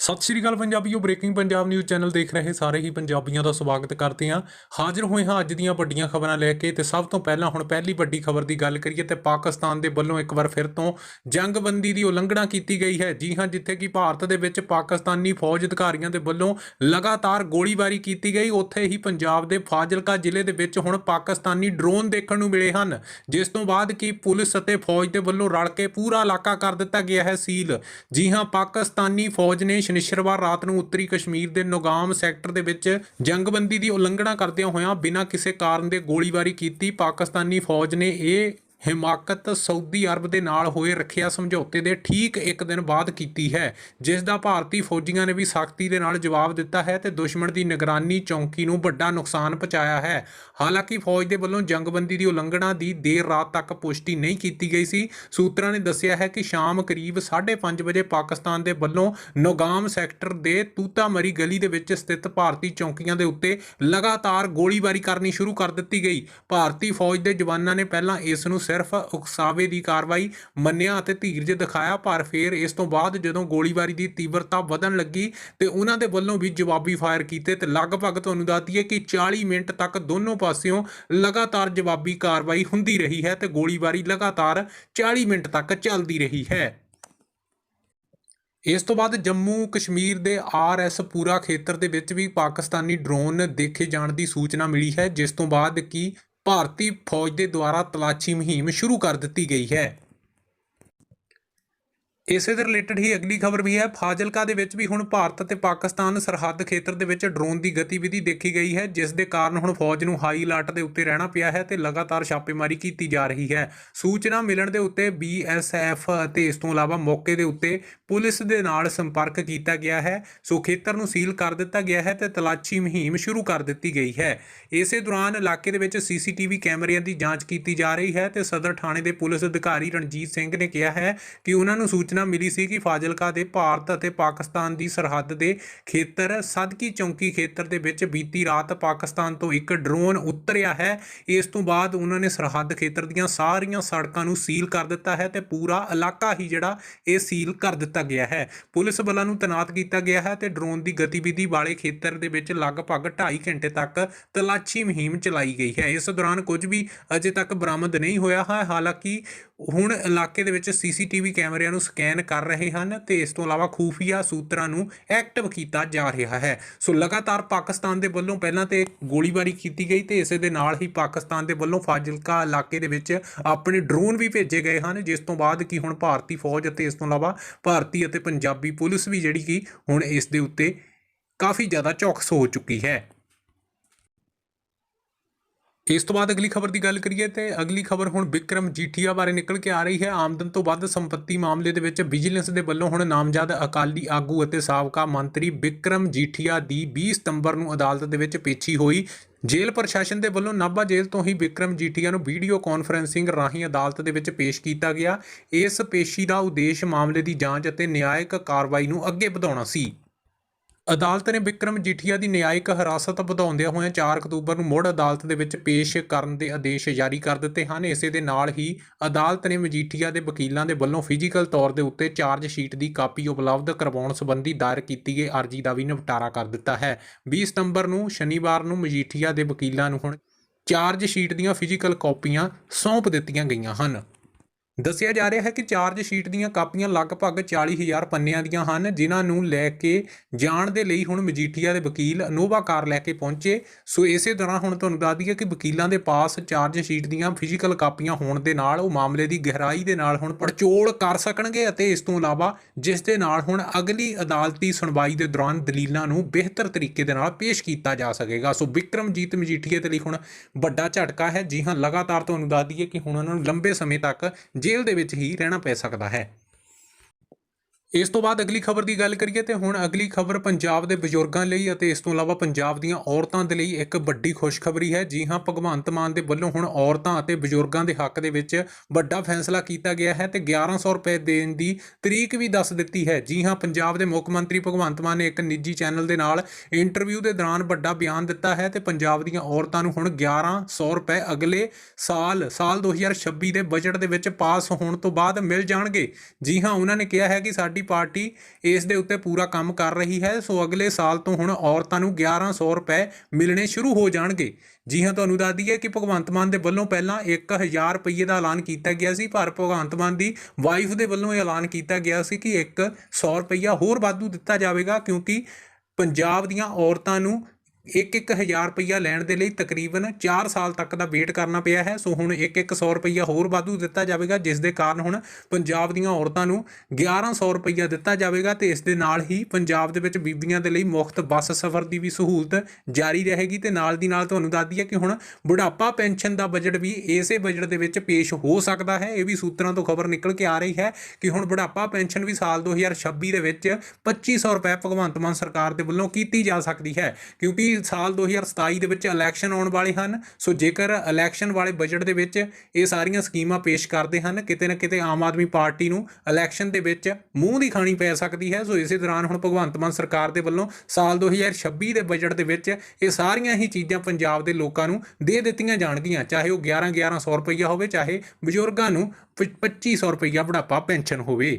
ਸਤਿ ਸ਼੍ਰੀ ਅਕਾਲ ਪੰਜਾਬੀਓ, ਬ੍ਰੇਕਿੰਗ ਪੰਜਾਬ ਨਿਊਜ਼ ਚੈਨਲ ਦੇਖ ਰਹੇ ਸਾਰੇ ਹੀ ਪੰਜਾਬੀਆਂ ਦਾ ਸਵਾਗਤ ਕਰਦੇ ਹਾਂ। ਹਾਜ਼ਰ ਹੋਏ ਹਾਂ ਅੱਜ ਦੀਆਂ ਵੱਡੀਆਂ ਖਬਰਾਂ ਲੈ ਕੇ ਤੇ ਸਭ ਤੋਂ ਪਹਿਲਾਂ ਹੁਣ ਪਹਿਲੀ ਵੱਡੀ ਖਬਰ ਦੀ ਗੱਲ ਕਰੀਏ ਤੇ ਪਾਕਿਸਤਾਨ ਦੇ ਵੱਲੋਂ ਇੱਕ ਵਾਰ ਫਿਰ ਤੋਂ ਜੰਗਬੰਦੀ ਦੀ ਉਲੰਘਣਾ ਕੀਤੀ ਗਈ ਹੈ। ਜੀ ਹਾਂ, ਜਿੱਥੇ ਕਿ ਭਾਰਤ ਦੇ ਵਿੱਚ ਪਾਕਿਸਤਾਨੀ ਫੌਜ ਅਧਿਕਾਰੀਆਂ ਦੇ ਵੱਲੋਂ ਲਗਾਤਾਰ ਗੋਲੀਬਾਰੀ ਕੀਤੀ ਗਈ। ਉੱਥੇ ਹੀ ਪੰਜਾਬ ਦੇ ਫਾਜ਼ਿਲਕਾ ਜ਼ਿਲ੍ਹੇ ਦੇ ਵਿੱਚ ਹੁਣ ਪਾਕਿਸਤਾਨੀ ਡਰੋਨ ਦੇਖਣ ਨੂੰ ਮਿਲੇ ਹਨ। ਜਿਸ ਤੋਂ ਬਾਅਦ ਕਿ ਪੁਲਿਸ ਅਤੇ ਫੌਜ ਦੇ ਵੱਲੋਂ ਰਲ ਕੇ ਪੂਰਾ ਇਲਾਕਾ ਕਰ ਦਿੱਤਾ ਗਿਆ ਹੈ ਸੀਲ। ਜੀ ਹਾਂ, ਪਾਕਿਸਤਾਨੀ ਫੌਜ ਨੇ ਸ਼ਨੀਚਰਵਾਰ ਰਾਤ ਨੂੰ ਉੱਤਰੀ ਕਸ਼ਮੀਰ ਦੇ ਨੌਗਾਮ ਸੈਕਟਰ ਦੇ ਵਿੱਚ ਜੰਗਬੰਦੀ ਦੀ ਉਲੰਘਣਾ ਕਰਦਿਆਂ ਹੋਇਆਂ ਬਿਨਾਂ ਕਿਸੇ ਕਾਰਨ ਦੇ ਗੋਲੀਬਾਰੀ ਕੀਤੀ, ਪਾਕਿਸਤਾਨੀ ਫੌਜ ਨੇ ਇਹ ਹਿਮਾਕਤ ਸਾਊਦੀ ਅਰਬ ਦੇ ਨਾਲ ਹੋਏ ਰੱਖਿਆ ਸਮਝੌਤੇ ਦੇ ਠੀਕ ਇੱਕ ਦਿਨ ਬਾਅਦ ਕੀਤੀ ਹੈ, ਜਿਸ ਦਾ ਭਾਰਤੀ ਫੌਜੀਆਂ ਨੇ ਵੀ ਸਖਤੀ ਦੇ ਨਾਲ ਜਵਾਬ ਦਿੱਤਾ ਹੈ ਤੇ ਦੁਸ਼ਮਣ ਦੀ ਨਿਗਰਾਨੀ ਚੌਂਕੀ ਨੂੰ ਵੱਡਾ ਨੁਕਸਾਨ ਪਹੁੰਚਾਇਆ ਹੈ। ਹਾਲਾਂਕਿ ਫੌਜ ਦੇ ਵੱਲੋਂ ਜੰਗਬੰਦੀ ਦੀ ਉਲੰਘਣਾ ਦੀ ਦੇਰ ਰਾਤ ਤੱਕ ਪੁਸ਼ਟੀ ਨਹੀਂ ਕੀਤੀ ਗਈ ਸੀ। ਸੂਤਰਾਂ ਨੇ ਦੱਸਿਆ ਹੈ ਕਿ ਸ਼ਾਮ ਕਰੀਬ 5:30 ਵਜੇ ਪਾਕਿਸਤਾਨ ਦੇ ਵੱਲੋਂ ਨੌਗਾਮ ਸੈਕਟਰ ਦੇ ਤੂਤਾਮਰੀ ਗਲੀ ਦੇ ਵਿੱਚ ਸਥਿਤ ਭਾਰਤੀ ਚੌਂਕੀਆਂ ਦੇ ਉੱਤੇ ਲਗਾਤਾਰ ਗੋਲੀਬਾਰੀ ਕਰਨੀ ਸ਼ੁਰੂ ਕਰ ਦਿੱਤੀ ਗਈ। ਭਾਰਤੀ ਫੌਜ ਦੇ ਜਵਾਨਾਂ ਨੇ ਪਹਿਲਾਂ ਇਸ ਨੂੰ ਸਿਰਫ ਉਕਸਾਵੇ ਦੀ ਕਾਰਵਾਈ ਮੰਨਿਆ ਅਤੇ ਧੀਰਜ ਦਿਖਾਇਆ, ਪਰ ਫਿਰ ਇਸ ਤੋਂ ਬਾਅਦ ਜਦੋਂ ਗੋਲੀਬਾਰੀ ਦੀ ਤੀਬਰਤਾ ਵਧਣ ਲੱਗੀ ਤੇ ਉਹਨਾਂ ਦੇ ਵੱਲੋਂ ਵੀ ਜਵਾਬੀ ਫਾਇਰ ਕੀਤੇ ਤੇ ਲਗਭਗ ਤੁਹਾਨੂੰ ਦੱਸਦੀ ਹੈ ਕਿ 40 ਮਿੰਟ ਤੱਕ ਦੋਨੋਂ ਪਾਸਿਓਂ ਲਗਾਤਾਰ ਜਵਾਬੀ ਕਾਰਵਾਈ ਹੁੰਦੀ ਰਹੀ ਹੈ ਤੇ ਗੋਲੀਬਾਰੀ ਲਗਾਤਾਰ 40 ਮਿੰਟ ਤੱਕ ਚੱਲਦੀ ਰਹੀ ਹੈ। ਇਸ ਤੋਂ ਬਾਅਦ ਜੰਮੂ ਕਸ਼ਮੀਰ ਦੇ ਆਰਐਸ ਪੂਰਾ ਖੇਤਰ ਦੇ ਵਿੱਚ ਵੀ ਪਾਕਿਸਤਾਨੀ ਡਰੋਨ ਦੇਖੇ ਜਾਣ ਦੀ ਸੂਚਨਾ ਮਿਲੀ ਹੈ, ਜਿਸ ਤੋਂ ਬਾਅਦ ਕਿ ਭਾਰਤੀ ਫੌਜ ਦੇ ਦੁਆਰਾ ਤਲਾਸ਼ੀ ਮੁਹਿੰਮ ਸ਼ੁਰੂ ਕਰ ਦਿੱਤੀ ਗਈ ਹੈ। ਇਸੇ ਦੇ ਰਿਲੇਟਡ ਹੀ ਅਗਲੀ ਖਬਰ ਵੀ ਹੈ। ਫਾਜ਼ਿਲਕਾ ਦੇ ਵਿੱਚ ਵੀ ਹੁਣ ਭਾਰਤ ਅਤੇ ਪਾਕਿਸਤਾਨ ਸਰਹੱਦ ਖੇਤਰ ਦੇ ਵਿੱਚ ਡਰੋਨ ਦੀ ਗਤੀਵਿਧੀ ਦੇਖੀ ਗਈ ਹੈ, ਜਿਸ ਦੇ ਕਾਰਨ ਹੁਣ ਫੌਜ ਨੂੰ ਹਾਈ ਅਲਰਟ ਦੇ ਉੱਤੇ ਰਹਿਣਾ ਪਿਆ ਹੈ ਤੇ ਲਗਾਤਾਰ ਛਾਪੇਮਾਰੀ ਕੀਤੀ ਜਾ ਰਹੀ ਹੈ। ਸੂਚਨਾ ਮਿਲਣ ਦੇ ਉੱਤੇ ਬੀਐਸਐਫ ਅਤੇ ਇਸ ਤੋਂ ਇਲਾਵਾ ਮੌਕੇ ਦੇ ਉੱਤੇ ਪੁਲਿਸ ਦੇ ਨਾਲ ਸੰਪਰਕ ਕੀਤਾ ਗਿਆ ਹੈ। ਸੋ ਖੇਤਰ ਨੂੰ ਸੀਲ ਕਰ ਦਿੱਤਾ ਗਿਆ ਹੈ ਤੇ ਤਲਾਸ਼ੀ ਮੁਹਿੰਮ ਸ਼ੁਰੂ ਕਰ ਦਿੱਤੀ ਗਈ ਹੈ। ਇਸੇ ਦੌਰਾਨ ਇਲਾਕੇ ਦੇ ਵਿੱਚ ਸੀਸੀਟੀਵੀ ਕੈਮਰਿਆਂ ਦੀ ਜਾਂਚ ਕੀਤੀ ਜਾ ਰਹੀ ਹੈ ਤੇ ਸਦਰ ਥਾਣੇ ਦੇ ਪੁਲਿਸ ਅਧਿਕਾਰੀ ਰਣਜੀਤ ਸਿੰਘ ਨੇ ਕਿਹਾ ਹੈ ਕਿ ਉਹਨਾਂ ਨੂੰ ਸੂਚਨਾ ਮਿਲੀ ਸੀ ਕਿ ਫਾਜ਼ਿਲਕਾ ਦੇ ਭਾਰਤ ਅਤੇ ਪਾਕਿਸਤਾਨ ਦੀ ਸਰਹੱਦ ਦੇ ਖੇਤਰ, ਸਦਕੀ ਚੌਂਕੀ ਖੇਤਰ ਦੇ ਵਿੱਚ ਬੀਤੀ ਰਾਤ ਪਾਕਿਸਤਾਨ ਤੋਂ ਇੱਕ ਡਰੋਨ ਉਤਰਿਆ ਹੈ। ਇਸ ਤੋਂ ਬਾਅਦ ਉਹਨਾਂ ਨੇ ਸਰਹੱਦ ਖੇਤਰ ਦੀਆਂ ਸਾਰੀਆਂ ਸੜਕਾਂ ਨੂੰ ਸੀਲ ਕਰ ਦਿੱਤਾ ਹੈ ਤੇ ਪੂਰਾ ਇਲਾਕਾ ਹੀ ਜਿਹੜਾ ਇਹ ਸੀਲ ਕਰ ਦਿੱਤਾ ਗਿਆ ਹੈ। ਪੁਲਿਸ ਬਲਾਂ ਨੂੰ ਤੈਨਾਤ ਕੀਤਾ ਗਿਆ ਹੈ ਤੇ ਡਰੋਨ ਦੀ ਗਤੀਵਿਧੀ ਵਾਲੇ ਖੇਤਰ ਦੇ ਵਿੱਚ ਲਗਭਗ 2.5 ਘੰਟੇ ਤੱਕ ਤਲਾਸ਼ੀ ਮੁਹਿੰਮ ਚਲਾਈ ਗਈ ਹੈ। ਇਸ ਦੌਰਾਨ ਕੁਝ ਵੀ ਅਜੇ ਤੱਕ ਬਰਾਮਦ ਨਹੀਂ ਹੋਇਆ ਹੈ। ਹਾਲਾਂਕਿ ਹੁਣ ਇਲਾਕੇ ਦੇ ਵਿੱਚ ਸੀਸੀਟੀਵੀ ਕੈਮਰਿਆਂ ਨੂੰ ਸਕੈਨ ਕਰ ਰਹੇ ਹਨ ਤੇ ਇਸ ਤੋਂ ਇਲਾਵਾ ਖੂਫੀਆ ਸੂਤਰਾਂ ਨੂੰ ਐਕਟਿਵ ਕੀਤਾ ਜਾ ਰਿਹਾ ਹੈ। ਸੋ ਲਗਾਤਾਰ ਪਾਕਿਸਤਾਨ ਦੇ ਵੱਲੋਂ ਪਹਿਲਾਂ ਤੇ ਗੋਲੀਬਾਰੀ ਕੀਤੀ ਗਈ ਤੇ ਇਸੇ ਦੇ ਨਾਲ ਹੀ ਪਾਕਿਸਤਾਨ ਦੇ ਵੱਲੋਂ ਫਾਜ਼ਿਲਕਾ ਇਲਾਕੇ ਦੇ ਵਿੱਚ ਆਪਣੇ ਡਰੋਨ ਵੀ ਭੇਜੇ ਗਏ ਹਨ, ਜਿਸ ਤੋਂ ਬਾਅਦ ਕਿ ਹੁਣ ਭਾਰਤੀ ਫੌਜ ਅਤੇ ਇਸ ਤੋਂ ਇਲਾਵਾ ਭਾਰਤੀ ਅਤੇ ਪੰਜਾਬੀ ਪੁਲਿਸ ਵੀ ਜਿਹੜੀ ਕਿ ਹੁਣ ਇਸ ਦੇ ਉੱਤੇ ਕਾਫੀ ਜ਼ਿਆਦਾ ਚੌਕਸ ਹੋ ਚੁੱਕੀ ਹੈ। ਇਸ ਤੋਂ ਬਾਅਦ ਅਗਲੀ ਖਬਰ ਦੀ ਗੱਲ ਕਰੀਏ ਤੇ ਅਗਲੀ ਖਬਰ ਹੁਣ ਵਿਕਰਮ ਜੀਠੀਆ ਬਾਰੇ ਨਿਕਲ ਕੇ ਆ ਰਹੀ ਹੈ। ਆਮਦਨ ਤੋਂ ਵੱਧ ਸੰਪਤੀ ਮਾਮਲੇ ਦੇ ਵਿੱਚ ਵਿਜੀਲੈਂਸ ਦੇ ਵੱਲੋਂ ਹੁਣ ਨਾਮਜ਼ਦ ਅਕਾਲੀ ਆਗੂ ਅਤੇ ਸਾਬਕਾ ਮੰਤਰੀ ਵਿਕਰਮ ਜੀਠੀਆ ਦੀ 20 ਸਤੰਬਰ ਨੂੰ ਅਦਾਲਤ ਦੇ ਵਿੱਚ ਪੇਸ਼ੀ ਹੋਈ। ਜੇਲ੍ਹ ਪ੍ਰਸ਼ਾਸਨ ਦੇ ਵੱਲੋਂ ਨਾਭਾ ਜੇਲ੍ਹ ਤੋਂ ਹੀ ਵਿਕਰਮ ਜੀਠੀਆ ਨੂੰ ਵੀਡੀਓ ਕਾਨਫਰੈਂਸਿੰਗ ਰਾਹੀਂ ਅਦਾਲਤ ਦੇ ਵਿੱਚ ਪੇਸ਼ ਕੀਤਾ ਗਿਆ। ਇਸ ਪੇਸ਼ੀ ਦਾ ਉਦੇਸ਼ ਮਾਮਲੇ ਦੀ ਜਾਂਚ ਅਤੇ ਨਿਆਇਕ ਕਾਰਵਾਈ ਨੂੰ ਅੱਗੇ ਵਧਾਉਣਾ ਸੀ। ਅਦਾਲਤ ਨੇ ਵਿਕਰਮ ਜੀਠੀਆ ਦੀ ਨਿਆਇਕ ਹਿਰਾਸਤ ਵਧਾਉਂਦਿਆਂ ਹੋਇਆਂ 4 ਅਕਤੂਬਰ ਨੂੰ ਮੁੜ ਅਦਾਲਤ ਦੇ ਵਿੱਚ ਪੇਸ਼ ਕਰਨ ਦੇ ਆਦੇਸ਼ ਜਾਰੀ ਕਰ ਦਿੱਤੇ ਹਨ। ਇਸੇ ਦੇ ਨਾਲ ਹੀ ਅਦਾਲਤ ਨੇ ਮਜੀਠੀਆ ਦੇ ਵਕੀਲਾਂ ਦੇ ਵੱਲੋਂ ਫਿਜ਼ੀਕਲ ਤੌਰ ਦੇ ਉੱਤੇ ਚਾਰਜ ਸ਼ੀਟ ਦੀ ਕਾਪੀ ਉਪਲਬਧ ਕਰਵਾਉਣ ਸੰਬੰਧੀ ਦਾਇਰ ਕੀਤੀ ਗਈ ਅਰਜ਼ੀ ਦਾ ਵੀ ਨਿਪਟਾਰਾ ਕਰ ਦਿੱਤਾ ਹੈ। 20 ਸਤੰਬਰ ਨੂੰ ਸ਼ਨੀਵਾਰ ਨੂੰ ਮਜੀਠੀਆ ਦੇ ਵਕੀਲਾਂ ਨੂੰ ਹੁਣ ਚਾਰਜ ਸ਼ੀਟ ਦੀਆਂ ਫਿਜ਼ੀਕਲ ਕਾਪੀਆਂ ਸੌਂਪ ਦਿੱਤੀਆਂ ਗਈਆਂ ਹਨ। ਦੱਸਿਆ ਜਾ ਰਿਹਾ ਹੈ ਕਿ ਚਾਰਜ ਸ਼ੀਟ ਦੀਆਂ ਕਾਪੀਆਂ ਲਗਭਗ 40000 ਪੰਨਿਆਂ ਦੀਆਂ ਹਨ, ਜਿਨ੍ਹਾਂ ਨੂੰ ਲੈ ਕੇ ਜਾਣ ਦੇ ਲਈ ਹੁਣ ਮਜੀਠੀਆ ਦੇ ਵਕੀਲ ਅਨੋਵਾ ਕਾਰ ਲੈ ਕੇ ਪਹੁੰਚੇ। ਸੋ ਇਸੇ ਤਰ੍ਹਾਂ ਹੁਣ ਤੁਹਾਨੂੰ ਦੱਸ ਦਈਏ ਕਿ ਵਕੀਲਾਂ ਦੇ ਪਾਸ ਚਾਰਜ ਸ਼ੀਟ ਦੀਆਂ ਫਿਜ਼ੀਕਲ ਕਾਪੀਆਂ ਹੋਣ ਦੇ ਨਾਲ, ਉਹ ਮਾਮਲੇ ਦੀ ਗਹਿਰਾਈ ਦੇ ਨਾਲ ਹੁਣ ਪੜਚੋਲ ਕਰ ਸਕਣਗੇ ਅਤੇ ਇਸ ਤੋਂ ਇਲਾਵਾ ਜਿਸ ਦੇ ਨਾਲ ਹੁਣ ਅਗਲੀ ਅਦਾਲਤੀ ਸੁਣਵਾਈ ਦੇ ਦੌਰਾਨ ਦਲੀਲਾਂ ਨੂੰ ਬਿਹਤਰ ਤਰੀਕੇ ਦੇ ਨਾਲ ਪੇਸ਼ ਕੀਤਾ ਜਾ ਸਕੇਗਾ। ਸੋ ਵਿਕਰਮਜੀਤ ਮਜੀਠੀਆ ਦੇ ਲਈ ਹੁਣ ਵੱਡਾ ਝਟਕਾ ਹੈ। ਜੀ ਹਾਂ, ਲਗਾਤਾਰ ਤੁਹਾਨੂੰ ਦੱਸ ਦਈਏ ਕਿ ਹੁਣ ਉਹਨਾਂ ਨੂੰ ਲੰਬੇ ਸਮੇਂ ਤੱਕ ਜੇਲ੍ਹ ਦੇ ਵਿੱਚ ਹੀ ਰਹਿਣਾ ਪੈ ਸਕਦਾ ਹੈ। ਇਸ ਤੋਂ ਬਾਅਦ ਅਗਲੀ ਖਬਰ ਦੀ ਗੱਲ ਕਰੀਏ ਤੇ ਹੁਣ ਅਗਲੀ ਖਬਰ ਪੰਜਾਬ ਦੇ ਬਜ਼ੁਰਗਾਂ ਲਈ ਅਤੇ ਇਸ ਤੋਂ ਇਲਾਵਾ ਪੰਜਾਬ ਦੀਆਂ ਔਰਤਾਂ ਦੇ ਲਈ ਇੱਕ ਵੱਡੀ ਖੁਸ਼ਖਬਰੀ ਹੈ। ਜੀ ਹਾਂ, ਭਗਵੰਤ ਮਾਨ ਦੇ ਵੱਲੋਂ ਹੁਣ ਔਰਤਾਂ ਅਤੇ ਬਜ਼ੁਰਗਾਂ ਦੇ ਹੱਕ ਦੇ ਵਿੱਚ ਵੱਡਾ ਫੈਸਲਾ ਕੀਤਾ ਗਿਆ ਹੈ ਤੇ 1100 ਰੁਪਏ ਦੇਣ ਦੀ ਤਰੀਕ ਵੀ ਦੱਸ ਦਿੱਤੀ ਹੈ। ਜੀ ਹਾਂ, ਪੰਜਾਬ ਦੇ ਮੁੱਖ ਮੰਤਰੀ ਭਗਵੰਤ ਮਾਨ ਨੇ ਇੱਕ ਨਿੱਜੀ ਚੈਨਲ ਦੇ ਨਾਲ ਇੰਟਰਵਿਊ ਦੇ ਦੌਰਾਨ ਵੱਡਾ ਬਿਆਨ ਦਿੱਤਾ ਹੈ ਤੇ ਪੰਜਾਬ ਦੀਆਂ ਔਰਤਾਂ ਨੂੰ ਹੁਣ 1100 ਰੁਪਏ ਅਗਲੇ ਸਾਲ ਸਾਲ 2026 ਦੇ ਬਜਟ ਦੇ ਵਿੱਚ ਪਾਸ ਹੋਣ ਤੋਂ ਬਾਅਦ ਮਿਲ ਜਾਣਗੇ। ਜੀ ਹਾਂ, ਉਹਨਾਂ ਨੇ ਕਿਹਾ ਹੈ ਕਿ ਸਾਡੀ ਆਬਾਦੀ ਪਾਰਟੀ ਇਸ ਦੇ ਉੱਤੇ ਪੂਰਾ ਕੰਮ ਕਰ ਰਹੀ ਹੈ। ਸੋ ਅਗਲੇ ਸਾਲ ਤੋਂ ਹੁਣ ਔਰਤਾਂ ਨੂੰ 1100 ਰੁਪਏ ਮਿਲਣੇ ਸ਼ੁਰੂ ਹੋ ਜਾਣਗੇ। ਜੀ ਹਾਂ, ਤੁਹਾਨੂੰ ਦੱਸ ਦਈਏ ਕਿ ਭਗਵੰਤ ਮਾਨ ਦੇ ਵੱਲੋਂ ਪਹਿਲਾਂ 1000 ਰੁਪਏ ਦਾ ਐਲਾਨ ਕੀਤਾ ਗਿਆ ਸੀ, ਪਰ ਭਗਵੰਤ ਮਾਨ ਦੀ ਵਾਈਫ ਦੇ ਵੱਲੋਂ ਇਹ ਐਲਾਨ ਕੀਤਾ ਗਿਆ ਸੀ ਕਿ 100 ਰੁਪਇਆ ਹੋਰ ਵਾਧੂ ਦਿੱਤਾ ਜਾਵੇਗਾ, ਕਿਉਂਕਿ ਪੰਜਾਬ ਦੀਆਂ ਔਰਤਾਂ ਨੂੰ ਇੱਕ ਇੱਕ ਹਜ਼ਾਰ ਰੁਪਈਆ ਲੈਣ ਦੇ ਲਈ ਤਕਰੀਬਨ 4 ਸਾਲ ਤੱਕ ਦਾ ਵੇਟ ਕਰਨਾ ਪਿਆ ਹੈ। ਸੋ ਹੁਣ ਇੱਕ ਇੱਕ 100 ਰੁਪਈਆ ਹੋਰ ਵਾਧੂ ਦਿੱਤਾ ਜਾਵੇਗਾ, ਜਿਸ ਦੇ ਕਾਰਨ ਹੁਣ ਪੰਜਾਬ ਦੀਆਂ ਔਰਤਾਂ ਨੂੰ 1100 ਰੁਪਈਆ ਦਿੱਤਾ ਜਾਵੇਗਾ ਤੇ ਇਸ ਦੇ ਨਾਲ ਹੀ ਪੰਜਾਬ ਦੇ ਵਿੱਚ ਬੀਬੀਆਂ ਦੇ ਲਈ ਮੁਫਤ ਬੱਸ ਸਫ਼ਰ ਦੀ ਵੀ ਸਹੂਲਤ ਜਾਰੀ ਰਹੇਗੀ। ਤੇ ਨਾਲ ਦੀ ਨਾਲ ਤੁਹਾਨੂੰ ਦੱਸ ਦਈਏ ਕਿ ਹੁਣ ਬੁਢਾਪਾ ਪੈਨਸ਼ਨ ਦਾ ਬਜਟ ਵੀ ਇਸੇ ਬਜਟ ਦੇ ਵਿੱਚ ਪੇਸ਼ ਹੋ ਸਕਦਾ ਹੈ। ਇਹ ਵੀ ਸੂਤਰਾਂ ਤੋਂ ਖਬਰ ਨਿਕਲ ਕੇ ਆ ਰਹੀ ਹੈ ਕਿ ਹੁਣ ਬੁਢਾਪਾ ਪੈਨਸ਼ਨ ਵੀ ਸਾਲ 2026 ਦੇ ਵਿੱਚ 2500 ਰੁਪਏ ਭਗਵੰਤ ਮਾਨ ਸਰਕਾਰ ਦੇ ਵੱਲੋਂ ਕੀਤੀ ਜਾ ਸਕਦੀ ਹੈ। ਕਿਉਂਕਿ ਸਾਲ 2027 ਦੇ ਵਿੱਚ ਇਲੈਕਸ਼ਨ ਆਉਣ ਵਾਲੇ ਹਨ। ਸੋ ਜੇਕਰ ਇਲੈਕਸ਼ਨ ਵਾਲੇ ਬਜਟ ਦੇ ਵਿੱਚ ਇਹ ਸਾਰੀਆਂ ਸਕੀਮਾਂ ਪੇਸ਼ ਕਰਦੇ ਹਨ, ਕਿਤੇ ਨਾ ਕਿਤੇ ਆਮ ਆਦਮੀ ਪਾਰਟੀ ਨੂੰ ਇਲੈਕਸ਼ਨ ਦੇ ਵਿੱਚ ਮੂੰਹ ਦੀ ਖਾਣੀ ਪੈ ਸਕਦੀ ਹੈ। ਸੋ ਇਸੇ ਦੌਰਾਨ ਹੁਣ ਭਗਵੰਤ ਮਾਨ ਸਰਕਾਰ ਦੇ ਵੱਲੋਂ ਸਾਲ 2026 ਦੇ ਬਜਟ ਦੇ ਵਿੱਚ ਇਹ ਸਾਰੀਆਂ ਹੀ ਚੀਜ਼ਾਂ ਪੰਜਾਬ ਦੇ ਲੋਕਾਂ ਨੂੰ ਦੇ ਦਿੱਤੀਆਂ ਜਾਣਗੀਆਂ। ਚਾਹੇ ਉਹ 11 1100 ਰੁਪਈਆ ਹੋਵੇ, ਚਾਹੇ ਬਜ਼ੁਰਗਾਂ ਨੂੰ 2500 ਰੁਪਈਆ ਬੁਢਾਪਾ ਪੈਨਸ਼ਨ ਹੋਵੇ।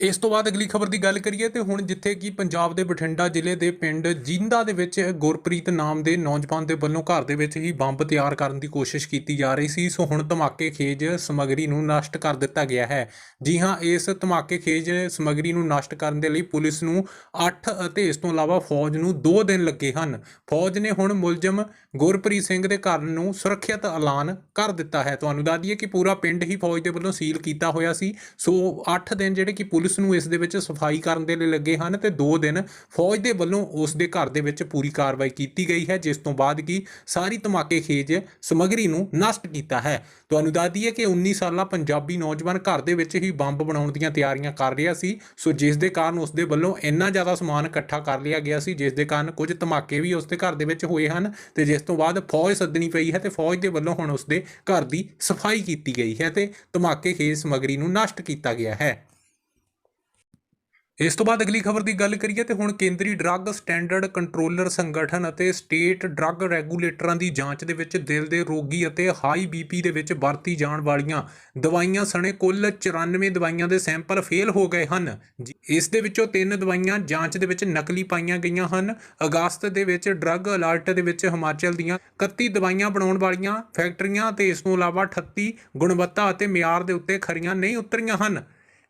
ਇਸ ਤੋਂ ਬਾਅਦ ਅਗਲੀ ਖਬਰ ਦੀ ਗੱਲ ਕਰੀਏ ਤੇ ਹੁਣ ਜਿੱਥੇ ਕਿ ਪੰਜਾਬ ਦੇ ਬਠਿੰਡਾ ਜ਼ਿਲ੍ਹੇ ਦੇ ਪਿੰਡ ਜਿੰਦਾ ਦੇ ਵਿੱਚ ਗੁਰਪ੍ਰੀਤ ਨਾਮ ਦੇ ਨੌਜਵਾਨ ਦੇ ਵੱਲੋਂ ਘਰ ਦੇ ਵਿੱਚ ਹੀ ਬੰਬ ਤਿਆਰ ਕਰਨ ਦੀ ਕੋਸ਼ਿਸ਼ ਕੀਤੀ ਜਾ ਰਹੀ ਸੀ। ਸੋ ਹੁਣ ਧਮਾਕੇ ਖੇਜ ਸਮੱਗਰੀ ਨੂੰ ਨਸ਼ਟ ਕਰ ਦਿੱਤਾ ਗਿਆ ਹੈ। ਜੀ ਹਾਂ, ਇਸ ਧਮਾਕੇ ਖੇਜ ਸਮੱਗਰੀ ਨੂੰ ਨਸ਼ਟ ਕਰਨ ਦੇ ਲਈ ਪੁਲਿਸ ਨੂੰ 8 ਅਤੇ ਇਸ ਤੋਂ ਇਲਾਵਾ ਫੌਜ ਨੂੰ 2 ਦਿਨ ਲੱਗੇ ਹਨ। ਫੌਜ ਨੇ ਹੁਣ ਮੁਲਜ਼ਮ ਗੁਰਪ੍ਰੀਤ ਸਿੰਘ ਦੇ ਘਰ ਨੂੰ ਸੁਰੱਖਿਅਤ ਐਲਾਨ ਕਰ ਦਿੱਤਾ ਹੈ। ਤੁਹਾਨੂੰ ਦੱਸ ਦਈਏ ਕਿ ਪੂਰਾ ਪਿੰਡ ਹੀ ਫੌਜ ਦੇ ਵੱਲੋਂ ਸੀਲ ਕੀਤਾ ਹੋਇਆ ਸੀ। ਸੋ 8 ਦਿਨ ਜਿਹੜੇ ਕਿ ਪੁਲਿਸ ਨੂੰ ਇਸ ਦੇ ਵਿੱਚ ਸਫ਼ਾਈ ਕਰਨ ਦੇ ਲਈ ਲੱਗੇ ਹਨ ਤੇ 2 ਦਿਨ ਫੌਜ ਦੇ ਵੱਲੋਂ ਉਸ ਦੇ ਘਰ ਦੇ ਵਿੱਚ ਪੂਰੀ ਕਾਰਵਾਈ ਕੀਤੀ ਗਈ ਹੈ, ਜਿਸ ਤੋਂ ਬਾਅਦ ਕੀ ਸਾਰੀ ਧਮਾਕੇ ਖੇਜ ਸਮੱਗਰੀ ਨੂੰ ਨਸ਼ਟ ਕੀਤਾ ਹੈ। ਤੁਹਾਨੂੰ ਦੱਸ ਦਈਏ ਕਿ 19 ਸਾਲਾ ਪੰਜਾਬੀ ਨੌਜਵਾਨ ਘਰ ਦੇ ਵਿੱਚ ਹੀ ਬੰਬ ਬਣਾਉਣ ਦੀਆਂ ਤਿਆਰੀਆਂ ਕਰ ਰਿਹਾ ਸੀ। ਸੋ ਜਿਸ ਦੇ ਕਾਰਨ ਉਸ ਦੇ ਵੱਲੋਂ ਇੰਨਾ ਜ਼ਿਆਦਾ ਸਮਾਨ ਇਕੱਠਾ ਕਰ ਲਿਆ ਗਿਆ ਸੀ, ਜਿਸ ਦੇ ਕਾਰਨ ਕੁਝ ਧਮਾਕੇ ਵੀ ਉਸ ਦੇ ਘਰ ਦੇ ਵਿੱਚ ਹੋਏ ਹਨ ਤੇ ਜਿਸ ਤੋਂ ਬਾਅਦ ਫੌਜ ਸੱਦਣੀ ਪਈ ਹੈ ਤੇ ਫੌਜ ਦੇ ਵੱਲੋਂ ਹੁਣ ਉਸ ਦੇ ਘਰ ਦੀ ਸਫ਼ਾਈ ਕੀਤੀ ਗਈ ਹੈ ਤੇ ਧਮਾਕੇ ਖੇਜ ਸਮੱਗਰੀ ਨੂੰ ਨਸ਼ਟ ਕੀਤਾ ਗਿਆ ਹੈ। ਇਸ ਤੋਂ ਬਾਅਦ ਅਗਲੀ ਖਬਰ ਦੀ ਗੱਲ ਕਰੀਏ ਤੇ ਹੁਣ ਕੇਂਦਰੀ ਡਰੱਗ ਸਟੈਂਡਰਡ ਕੰਟਰੋਲਰ ਸੰਗਠਨ ਅਤੇ ਸਟੇਟ ਡਰੱਗ ਰੈਗੂਲੇਟਰਾਂ ਦੀ ਜਾਂਚ ਦੇ ਵਿੱਚ ਦਿਲ ਦੇ ਰੋਗੀ ਅਤੇ ਹਾਈ ਬੀਪੀ ਦੇ ਵਿੱਚ ਵਰਤੀ ਜਾਣ ਵਾਲੀਆਂ ਦਵਾਈਆਂ ਸਣੇ ਕੁੱਲ 94 ਦਵਾਈਆਂ ਦੇ ਸੈਂਪਲ ਫੇਲ ਹੋ ਗਏ ਹਨ। ਜੀ- ਇਸ ਦੇ ਵਿੱਚੋਂ ਤਿੰਨ ਦਵਾਈਆਂ ਜਾਂਚ ਦੇ ਵਿੱਚ ਨਕਲੀ ਪਾਈਆਂ ਗਈਆਂ ਹਨ। ਅਗਸਤ ਦੇ ਵਿੱਚ ਡਰੱਗ ਅਲਰਟ ਦੇ ਵਿੱਚ ਹਿਮਾਚਲ ਦੀਆਂ 31 ਦਵਾਈਆਂ ਬਣਾਉਣ ਵਾਲੀਆਂ ਫੈਕਟਰੀਆਂ ਤੇ ਇਸ ਤੋਂ ਇਲਾਵਾ 38 ਗੁਣਵੱਤਾ ਅਤੇ ਮਿਆਰ ਦੇ ਉੱਤੇ ਖਰੀਆਂ ਨਹੀਂ ਉਤਰੀਆਂ ਹਨ।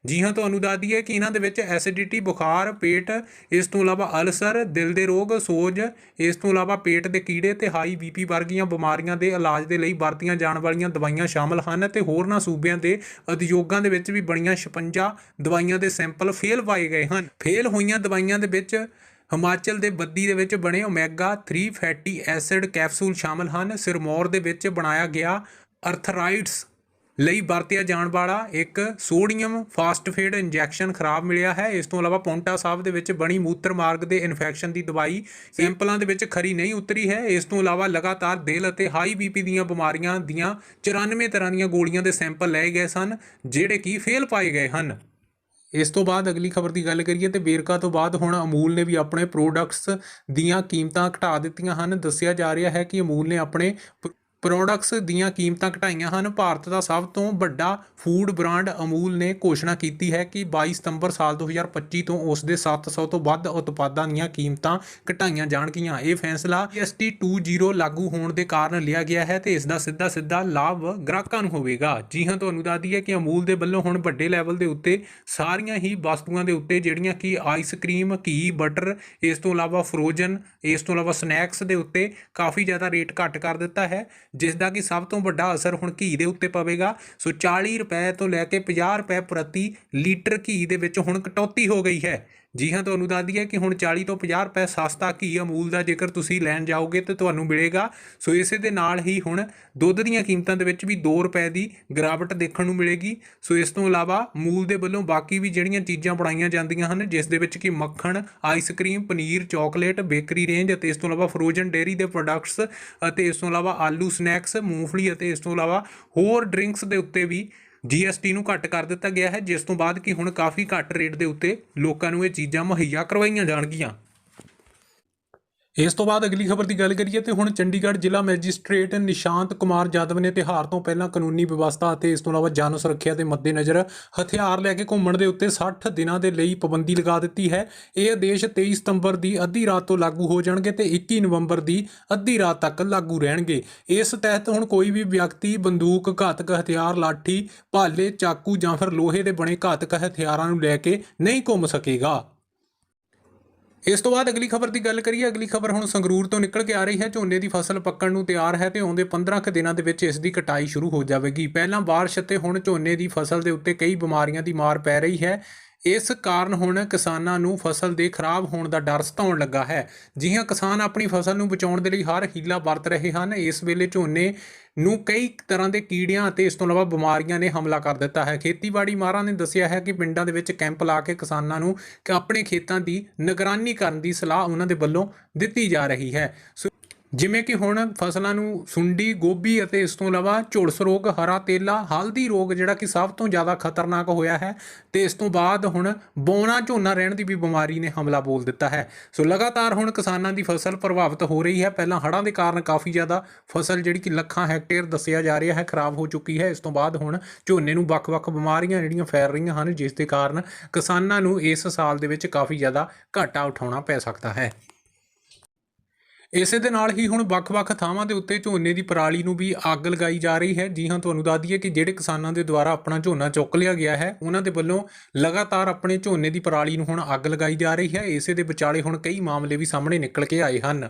ਜੀ ਹਾਂ, ਤੁਹਾਨੂੰ ਦੱਸ ਦਈਏ ਕਿ ਇਹਨਾਂ ਦੇ ਵਿੱਚ ਐਸਿਡਿਟੀ, ਬੁਖਾਰ, ਪੇਟ, ਇਸ ਤੋਂ ਇਲਾਵਾ ਅਲਸਰ, ਦਿਲ ਦੇ ਰੋਗ, ਸੋਜ, ਇਸ ਤੋਂ ਇਲਾਵਾ ਪੇਟ ਦੇ ਕੀੜੇ ਤੇ ਹਾਈ ਬੀਪੀ ਵਰਗੀਆਂ ਬਿਮਾਰੀਆਂ ਦੇ ਇਲਾਜ ਦੇ ਲਈ ਵਰਤੀਆਂ ਜਾਣ ਵਾਲੀਆਂ ਦਵਾਈਆਂ ਸ਼ਾਮਲ ਹਨ ਤੇ ਹੋਰਨਾਂ ਸੂਬਿਆਂ ਦੇ ਉਦਯੋਗਾਂ ਦੇ ਵਿੱਚ ਵੀ ਬਣੀਆਂ 56 ਦਵਾਈਆਂ ਦੇ ਸੈਂਪਲ ਫੇਲ ਪਾਏ ਗਏ ਹਨ। ਫੇਲ ਹੋਈਆਂ ਦਵਾਈਆਂ ਦੇ ਵਿੱਚ ਹਿਮਾਚਲ ਦੇ ਬੱਦੀ ਦੇ ਵਿੱਚ ਬਣੇ ਓਮੇਗਾ 3 ਫੈਟੀ ਐਸਿਡ ਕੈਪਸੂਲ ਸ਼ਾਮਲ ਹਨ। ਸਿਰਮੌਰ ਦੇ ਵਿੱਚ ਬਣਾਇਆ ਗਿਆ ਅਰਥਰਾਈਟਸ ਲਈ ਵਰਤਿਆ ਜਾਣ ਵਾਲਾ ਇੱਕ ਸੋਡੀਅਮ ਫਾਸਫੇਟ ਇੰਜੈਕਸ਼ਨ ਖਰਾਬ ਮਿਲਿਆ ਹੈ। ਇਸ ਤੋਂ ਇਲਾਵਾ ਪੌਂਟਾ ਸਾਹਿਬ ਦੇ ਵਿੱਚ ਬਣੀ ਮੂਤਰ ਮਾਰਗ ਦੇ ਇਨਫੈਕਸ਼ਨ ਦੀ ਦਵਾਈ ਸੈਂਪਲਾਂ ਦੇ ਵਿੱਚ ਖਰੀ ਨਹੀਂ ਉਤਰੀ ਹੈ। ਇਸ ਤੋਂ ਇਲਾਵਾ ਲਗਾਤਾਰ ਦਿਲ ਅਤੇ ਹਾਈ ਬੀਪੀ ਦੀਆਂ ਬਿਮਾਰੀਆਂ ਦੀਆਂ 94 ਤਰ੍ਹਾਂ ਦੀਆਂ ਗੋਲੀਆਂ ਦੇ ਸੈਂਪਲ ਲਏ ਗਏ ਸਨ, ਜਿਹੜੇ ਕਿ ਫੇਲ ਪਾਏ ਗਏ ਹਨ। ਇਸ ਤੋਂ ਬਾਅਦ ਅਗਲੀ ਖਬਰ ਦੀ ਗੱਲ ਕਰੀਏ ਤੇ ਵੇਰਕਾ ਤੋਂ ਬਾਅਦ ਹੁਣ ਅਮੂਲ ਨੇ ਵੀ ਆਪਣੇ ਪ੍ਰੋਡਕਟਸ ਦੀਆਂ ਕੀਮਤਾਂ ਘਟਾ ਦਿੱਤੀਆਂ ਹਨ। ਦੱਸਿਆ ਜਾ ਰਿਹਾ ਹੈ ਕਿ ਅਮੂਲ ਨੇ ਆਪਣੇ ਪ- ਪ੍ਰੋਡਕਟਸ ਦੀਆਂ ਕੀਮਤਾਂ ਘਟਾਈਆਂ ਹਨ। ਭਾਰਤ ਦਾ ਸਭ ਤੋਂ ਵੱਡਾ ਫੂਡ ਬ੍ਰਾਂਡ ਅਮੂਲ ਨੇ ਘੋਸ਼ਣਾ ਕੀਤੀ ਹੈ ਕਿ 22 ਸਤੰਬਰ ਸਾਲ 2025 ਤੋਂ ਉਸ ਦੇ 700 ਤੋਂ ਵੱਧ ਉਤਪਾਦਾਂ ਦੀਆਂ ਕੀਮਤਾਂ ਘਟਾਈਆਂ ਜਾਣਗੀਆਂ। ਇਹ ਫੈਸਲਾ GST 20 ਲਾਗੂ ਹੋਣ ਦੇ ਕਾਰਨ ਲਿਆ ਗਿਆ ਹੈ ਤੇ ਇਸ ਦਾ ਸਿੱਧਾ ਸਿੱਧਾ ਲਾਭ ਗ੍ਰਾਹਕਾਂ ਨੂੰ ਹੋਵੇਗਾ। ਜੀ ਹਾਂ, ਤੁਹਾਨੂੰ ਦੱਸ ਦਈਏ ਕਿ ਅਮੂਲ ਦੇ ਵੱਲੋਂ ਹੁਣ ਵੱਡੇ ਲੈਵਲ ਦੇ ਉੱਤੇ ਸਾਰੀਆਂ ਹੀ ਵਸਤੂਆਂ ਦੇ ਉੱਤੇ ਜਿਹੜੀਆਂ ਕਿ ਆਈਸਕ੍ਰੀਮ ਘੀ ਬਟਰ ਇਸ ਤੋਂ ਇਲਾਵਾ ਫਰੋਜ਼ਨ ਇਸ ਤੋਂ ਇਲਾਵਾ ਸਨੈਕਸ ਦੇ ਉੱਤੇ ਕਾਫੀ ਜ਼ਿਆਦਾ ਰੇਟ ਘੱਟ ਕਰ ਦਿੱਤਾ ਹੈ। ਜਿਸ ਦਾ ਕਿ ਸਭ ਤੋਂ ਵੱਡਾ ਅਸਰ ਹੁਣ ਘੀ ਦੇ ਉੱਤੇ ਪਵੇਗਾ। ਸੋ 40 ਰੁਪਏ ਤੋਂ ਲੈ ਕੇ 50 ਰੁਪਏ ਪ੍ਰਤੀ ਲੀਟਰ ਘੀ ਦੇ ਵਿੱਚ ਹੁਣ ਕਟੌਤੀ ਹੋ ਗਈ ਹੈ। ਜੀ ਹਾਂ, ਤੁਹਾਨੂੰ ਦੱਸ ਦਈਏ ਕਿ ਹੁਣ 40 ਤੋਂ 50 ਰੁਪਏ ਸਸਤਾ ਘੀ ਅਮੂਲ ਦਾ ਜੇਕਰ ਤੁਸੀਂ ਲੈਣ ਜਾਓਗੇ ਤੇ ਤੁਹਾਨੂੰ ਮਿਲੇਗਾ। ਸੋ ਇਸੇ ਦੇ ਨਾਲ ਹੀ ਹੁਣ ਦੁੱਧ ਦੀਆਂ ਕੀਮਤਾਂ ਦੇ ਵਿੱਚ ਵੀ 2 ਰੁਪਏ ਦੀ ਗਿਰਾਵਟ ਦੇਖਣ ਨੂੰ ਮਿਲੇਗੀ। ਸੋ ਇਸ ਤੋਂ ਇਲਾਵਾ ਮੂਲ ਦੇ ਵੱਲੋਂ ਬਾਕੀ ਵੀ ਜਿਹੜੀਆਂ ਚੀਜ਼ਾਂ ਬਣਾਈਆਂ ਜਾਂਦੀਆਂ ਹਨ, ਜਿਸ ਦੇ ਵਿੱਚ ਕਿ ਮੱਖਣ ice cream paneer chocolate bakery range ਅਤੇ ਇਸ ਤੋਂ ਇਲਾਵਾ ਫਰੋਜ਼ਨ ਡੇਅਰੀ ਦੇ ਪ੍ਰੋਡਕਟਸ ਅਤੇ ਇਸ ਤੋਂ ਇਲਾਵਾ ਆਲੂ ਸਨੈਕਸ ਮੂੰਗਫਲੀ ਅਤੇ ਇਸ ਤੋਂ ਇਲਾਵਾ ਹੋਰ ਡਰਿੰਕਸ ਦੇ ਉੱਤੇ ਵੀ GST ਨੂੰ ਘੱਟ ਕਰ ਦਿੱਤਾ ਗਿਆ ਹੈ, ਜਿਸ ਤੋਂ ਬਾਅਦ ਕਿ ਹੁਣ ਕਾਫੀ ਘੱਟ ਰੇਟ ਦੇ ਉੱਤੇ ਲੋਕਾਂ ਨੂੰ ਇਹ ਚੀਜ਼ਾਂ ਮੁਹੱਈਆ ਕਰਵਾਈਆਂ ਜਾਣਗੀਆਂ। ਇਸ ਤੋਂ ਬਾਅਦ ਅਗਲੀ ਖਬਰ ਦੀ ਗੱਲ ਕਰੀਏ ਤੇ ਹੁਣ ਚੰਡੀਗੜ੍ਹ ਜ਼ਿਲ੍ਹਾ ਮੈਜਿਸਟ੍ਰੇਟ ਨਿਸ਼ਾਂਤ ਕੁਮਾਰ ਜਾਦਵ ਨੇ ਤਿਉਹਾਰ ਤੋਂ ਪਹਿਲਾਂ ਕਾਨੂੰਨੀ ਵਿਵਸਥਾ ਅਤੇ ਇਸ ਤੋਂ ਇਲਾਵਾ ਜਨ ਸੁਰੱਖਿਆ ਦੇ ਮੱਦੇਨਜ਼ਰ ਹਥਿਆਰ ਲੈ ਕੇ ਘੁੰਮਣ ਦੇ ਉੱਤੇ 60 ਦਿਨਾਂ ਦੇ ਲਈ ਪਾਬੰਦੀ ਲਗਾ ਦਿੱਤੀ ਹੈ। ਇਹ ਆਦੇਸ਼ 23 ਸਤੰਬਰ ਦੀ ਅੱਧੀ ਰਾਤ ਤੋਂ ਲਾਗੂ ਹੋ ਜਾਣਗੇ ਤੇ 21 ਨਵੰਬਰ ਦੀ ਅੱਧੀ ਰਾਤ ਤੱਕ ਲਾਗੂ ਰਹਿਣਗੇ। ਇਸ ਤਹਿਤ ਹੁਣ ਕੋਈ ਵੀ ਵਿਅਕਤੀ ਬੰਦੂਕ, ਘਾਤਕ ਹਥਿਆਰ, ਲਾਠੀ, ਭਾਲੇ, ਚਾਕੂ ਜਾਂ ਫਿਰ ਲੋਹੇ ਦੇ ਬਣੇ ਘਾਤਕ ਹਥਿਆਰਾਂ ਨੂੰ ਲੈ ਕੇ ਨਹੀਂ ਘੁੰਮ ਸਕੇਗਾ। ਇਸ ਤੋਂ ਬਾਅਦ ਅਗਲੀ ਖਬਰ ਦੀ ਗੱਲ ਕਰੀਏ, ਅਗਲੀ ਖਬਰ ਹੁਣ ਸੰਗਰੂਰ ਤੋਂ ਨਿਕਲ ਕੇ ਆ ਰਹੀ ਹੈ। ਝੋਨੇ ਦੀ ਫਸਲ ਪੱਕਣ ਨੂੰ ਤਿਆਰ ਹੈ ਤੇ ਆਉਂਦੇ 15 ਕੁ ਦਿਨਾਂ ਦੇ ਵਿੱਚ ਇਸ ਦੀ ਕਟਾਈ ਸ਼ੁਰੂ ਹੋ ਜਾਵੇਗੀ। ਪਹਿਲਾਂ ਬਾਰਿਸ਼ ਅਤੇ ਹੁਣ ਝੋਨੇ ਦੀ ਫਸਲ ਦੇ ਉੱਤੇ ਕਈ ਬਿਮਾਰੀਆਂ ਦੀ ਮਾਰ ਪੈ ਰਹੀ ਹੈ। ਇਸ ਕਾਰਨ ਹੁਣ ਕਿਸਾਨਾਂ ਨੂੰ ਫਸਲ ਦੇ ਖਰਾਬ ਹੋਣ ਦਾ ਡਰ ਸਤਾਉਣ ਲੱਗਾ ਹੈ। ਜਿਹਾਂ ਕਿਸਾਨ ਆਪਣੀ ਫਸਲ ਨੂੰ ਬਚਾਉਣ ਦੇ ਲਈ ਹਰ ਹੀਲਾ ਵਰਤ ਰਹੇ ਹਨ, ਇਸ ਵੇਲੇ ਝੋਨੇ ਨੂੰ ਕਈ ਤਰ੍ਹਾਂ ਦੇ ਕੀੜਿਆਂ ਅਤੇ ਇਸ ਤੋਂ ਇਲਾਵਾ ਬਿਮਾਰੀਆਂ ਨੇ ਹਮਲਾ ਕਰ ਦਿੱਤਾ ਹੈ। ਖੇਤੀਬਾੜੀ ਮਾਹਰਾਂ ਨੇ ਦੱਸਿਆ ਹੈ ਕਿ ਪਿੰਡਾਂ ਦੇ ਵਿੱਚ ਕੈਂਪ ਲਾ ਕੇ ਕਿਸਾਨਾਂ ਨੂੰ ਕਿ, ਆਪਣੇ ਖੇਤਾਂ ਦੀ ਨਿਗਰਾਨੀ ਕਰਨ ਦੀ ਸਲਾਹ ਉਹਨਾਂ ਦੇ ਵੱਲੋਂ ਦਿੱਤੀ ਜਾ ਰਹੀ ਹੈ। ਸੋ ਜਿਵੇਂ ਕਿ ਹੁਣ ਫਸਲਾਂ ਨੂੰ ਸੁੰਡੀ, ਗੋਭੀ ਅਤੇ ਇਸ ਤੋਂ ਇਲਾਵਾ ਝੁਲਸ ਰੋਗ, ਹਰਾ ਤੇਲਾ, ਹਲਦੀ ਰੋਗ ਜਿਹੜਾ ਕਿ ਸਭ ਤੋਂ ਜ਼ਿਆਦਾ ਖਤਰਨਾਕ ਹੋਇਆ ਹੈ ਤੇ ਇਸ ਤੋਂ ਬਾਅਦ ਹੁਣ ਬੌਣਾ ਝੋਨਾ ਰਹਿਣ ਦੀ ਵੀ ਬਿਮਾਰੀ ਨੇ ਹਮਲਾ ਬੋਲ ਦਿੱਤਾ ਹੈ। ਸੋ ਲਗਾਤਾਰ ਹੁਣ ਕਿਸਾਨਾਂ ਦੀ ਫਸਲ ਪ੍ਰਭਾਵਿਤ ਹੋ ਰਹੀ ਹੈ। ਪਹਿਲਾਂ ਹੜ੍ਹਾਂ ਦੇ ਕਾਰਨ ਕਾਫੀ ਜ਼ਿਆਦਾ ਫਸਲ ਜਿਹੜੀ ਕਿ ਲੱਖਾਂ ਹੈਕਟੇਅਰ ਦੱਸਿਆ ਜਾ ਰਿਹਾ ਹੈ, ਖਰਾਬ ਹੋ ਚੁੱਕੀ ਹੈ। ਇਸ ਤੋਂ ਬਾਅਦ ਹੁਣ ਝੋਨੇ ਨੂੰ ਵੱਖ-ਵੱਖ ਬਿਮਾਰੀਆਂ ਜਿਹੜੀਆਂ ਫੈਲ ਰਹੀਆਂ ਹਨ, ਜਿਸ ਦੇ ਕਾਰਨ ਕਿਸਾਨਾਂ ਨੂੰ ਇਸ ਸਾਲ ਦੇ ਵਿੱਚ ਕਾਫੀ ਜ਼ਿਆਦਾ ਘਾਟਾ ਉਠਾਉਣਾ ਪੈ ਸਕਦਾ ਹੈ। ਇਸੇ ਦੇ ਨਾਲ ਹੀ ਹੁਣ ਵੱਖ-ਵੱਖ ਥਾਵਾਂ ਦੇ ਉੱਤੇ ਝੋਨੇ ਦੀ ਪਰਾਲੀ ਨੂੰ ਵੀ ਅੱਗ ਲਗਾਈ ਜਾ ਰਹੀ ਹੈ। ਜੀ ਹਾਂ, ਤੁਹਾਨੂੰ ਦੱਸ ਦਈਏ ਕਿ ਜਿਹੜੇ ਕਿਸਾਨਾਂ ਦੇ ਦੁਆਰਾ ਆਪਣਾ ਝੋਨਾ ਚੁੱਕ ਲਿਆ ਗਿਆ ਹੈ, ਉਹਨਾਂ ਦੇ ਵੱਲੋਂ ਲਗਾਤਾਰ ਆਪਣੇ ਝੋਨੇ ਦੀ ਪਰਾਲੀ ਨੂੰ ਹੁਣ ਅੱਗ ਲਗਾਈ ਜਾ ਰਹੀ ਹੈ। ਇਸੇ ਦੇ ਵਿਚਾਲੇ ਹੁਣ ਕਈ ਮਾਮਲੇ ਵੀ ਸਾਹਮਣੇ ਨਿਕਲ ਕੇ ਆਏ ਹਨ।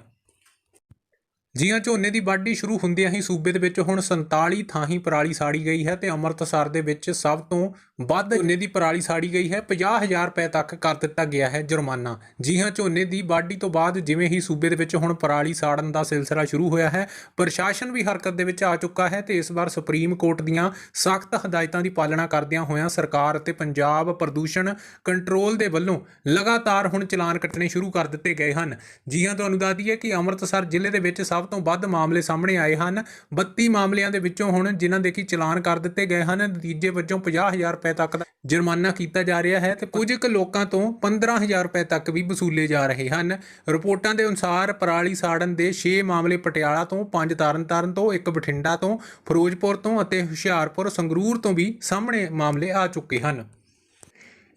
ਜੀ ਹਾਂ ਝੋਨੇ ਦੀ ਵਾਢੀ ਸ਼ੁਰੂ ਹੁੰਦਿਆਂ ਹੀ ਸੂਬੇ ਦੇ ਵਿੱਚ ਹੁਣ 47 ਥਾਂ ਹੀ ਪਰਾਲੀ ਸਾੜੀ ਗਈ ਹੈ ਤੇ ਅੰਮ੍ਰਿਤਸਰ ਦੇ ਵਿੱਚ ਸਭ ਤੋਂ ਵੱਧ ਝੋਨੇ ਦੀ ਪਰਾਲੀ ਸਾੜੀ ਗਈ ਹੈ। 50000 ਰੁਪਏ ਤੱਕ ਕਰ ਦਿੱਤਾ ਗਿਆ ਹੈ ਜੁਰਮਾਨਾ। ਜੀ ਹਾਂ ਝੋਨੇ ਦੀ ਵਾਢੀ ਤੋਂ ਬਾਅਦ ਜਿਵੇਂ ਹੀ ਸੂਬੇ ਦੇ ਵਿੱਚ ਹੁਣ ਪਰਾਲੀ ਸਾੜਨ ਦਾ ਸਿਲਸਿਲਾ ਸ਼ੁਰੂ ਹੋਇਆ ਹੈ, ਪ੍ਰਸ਼ਾਸਨ ਵੀ ਹਰਕਤ ਦੇ ਵਿੱਚ ਆ ਚੁੱਕਾ ਹੈ ਤੇ ਇਸ ਵਾਰ ਸੁਪਰੀਮ ਕੋਰਟ ਦੀਆਂ ਸਖਤ ਹਦਾਇਤਾਂ ਦੀ ਪਾਲਣਾ ਕਰਦਿਆਂ ਹੋਇਆਂ ਸਰਕਾਰ ਅਤੇ ਪੰਜਾਬ ਪ੍ਰਦੂਸ਼ਣ ਕੰਟਰੋਲ ਦੇ ਵੱਲੋਂ ਲਗਾਤਾਰ ਹੁਣ ਚਲਾਨ ਕੱਟਣੇ ਸ਼ੁਰੂ ਕਰ ਦਿੱਤੇ ਗਏ ਹਨ। ਜੀ ਹਾਂ ਤੁਹਾਨੂੰ ਦੱਸ ਦਈਏ ਕਿ ਅੰਮ੍ਰਿਤਸਰ ਜ਼ਿਲ੍ਹੇ ਦੇ ਵਿੱਚ ਸਭ ਤੋਂ ਵੱਧ ਮਾਮਲੇ ਸਾਹਮਣੇ ਆਏ ਹਨ। 32 ਮਾਮਲਿਆਂ ਦੇ ਵਿੱਚੋਂ ਹੁਣ ਜਿਨ੍ਹਾਂ ਦੇ ਕਿ ਚਲਾਨ ਕਰ ਦਿੱਤੇ ਗਏ ਹਨ, ਨਤੀਜੇ ਵਜੋਂ 50000 ਰੁਪਏ ਤੱਕ ਦਾ ਜੁਰਮਾਨਾ ਕੀਤਾ ਜਾ ਰਿਹਾ ਹੈ ਤੇ ਕੁਝ ਕੁ ਲੋਕਾਂ ਤੋਂ 15000 ਰੁਪਏ ਤੱਕ ਵੀ ਵਸੂਲੇ ਜਾ ਰਹੇ ਹਨ। ਰਿਪੋਰਟਾਂ ਦੇ ਅਨੁਸਾਰ ਪਰਾਲੀ ਸਾੜਨ ਦੇ 6 ਮਾਮਲੇ ਪਟਿਆਲਾ ਤੋਂ 5 ਤਰਨਤਾਰਨ ਤੋਂ, ਇੱਕ ਬਠਿੰਡਾ ਤੋਂ, ਫਿਰੋਜ਼ਪੁਰ ਤੋਂ ਅਤੇ ਹੁਸ਼ਿਆਰਪੁਰ, ਸੰਗਰੂਰ ਤੋਂ ਵੀ ਸਾਹਮਣੇ ਮਾਮਲੇ ਆ ਚੁੱਕੇ ਹਨ।